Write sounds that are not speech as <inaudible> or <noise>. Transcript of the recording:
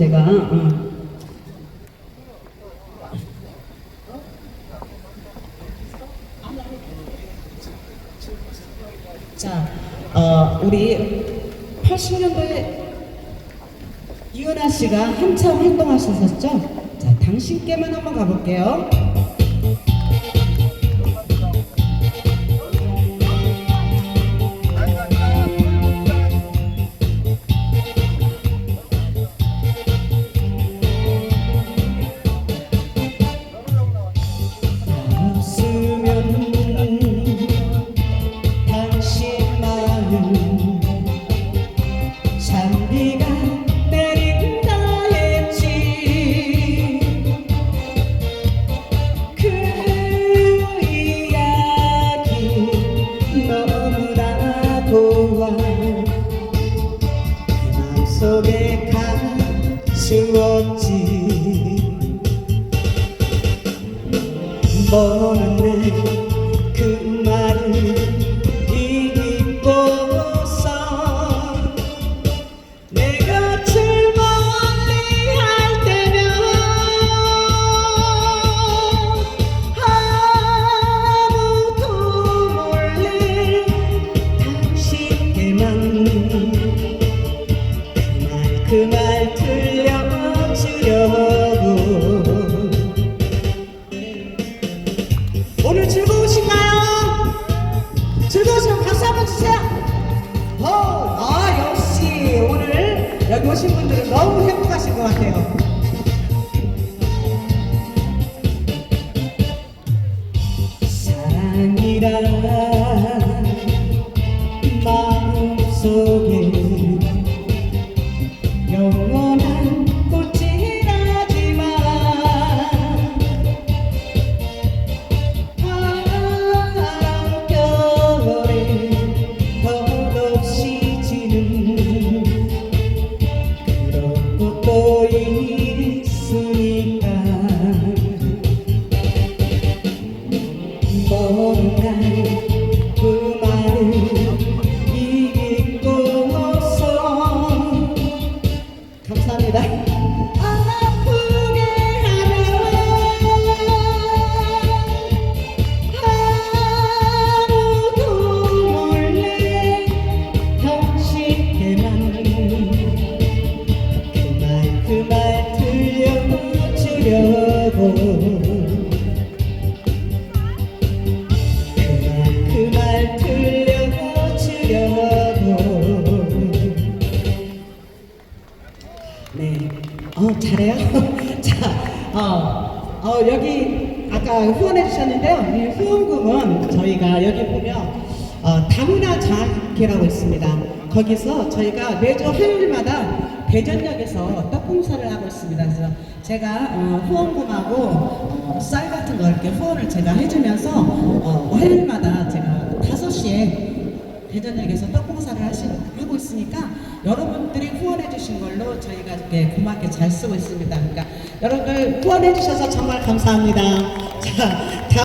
제가 어, 자, 어, 우리 80년도에 이은하 씨가 한참 활동하셨었죠? 자, 당신께만 한번 가볼게요. 너무나 고와 마음속에 가수었지 먼 날그 말을 그말그말 들려주려고 오늘 즐거우신가요? 즐거우시면 박수 한번 주세요. 어, 아 역시 오늘 여기 오신 분들은 너무 행복하신 것 같아요. 사랑이란 마음속 있으니까 먼날그 말을 잊고서 감사합니다. 어 잘해요. <laughs> 자, 어, 어 여기 아까 후원해 주셨는데요. 이 후원금은 저희가 여기 보면 어, 다문화 장학회라고 있습니다. 거기서 저희가 매주 화요일마다 대전역에서 떡봉사를 하고 있습니다. 그래서 제가 어, 후원금하고 어, 쌀 같은 거 이렇게 후원을 제가 해주면서 어, 화요일마다 제가 5시에 대전역에서 떡봉사를 하시, 하고 있으니까 여러분들이 후원해 주신 걸로 저희가 이렇게 고맙게 잘 쓰고 있습니다. 그러니까 여러분들 후원해 주셔서 정말 감사합니다. 자,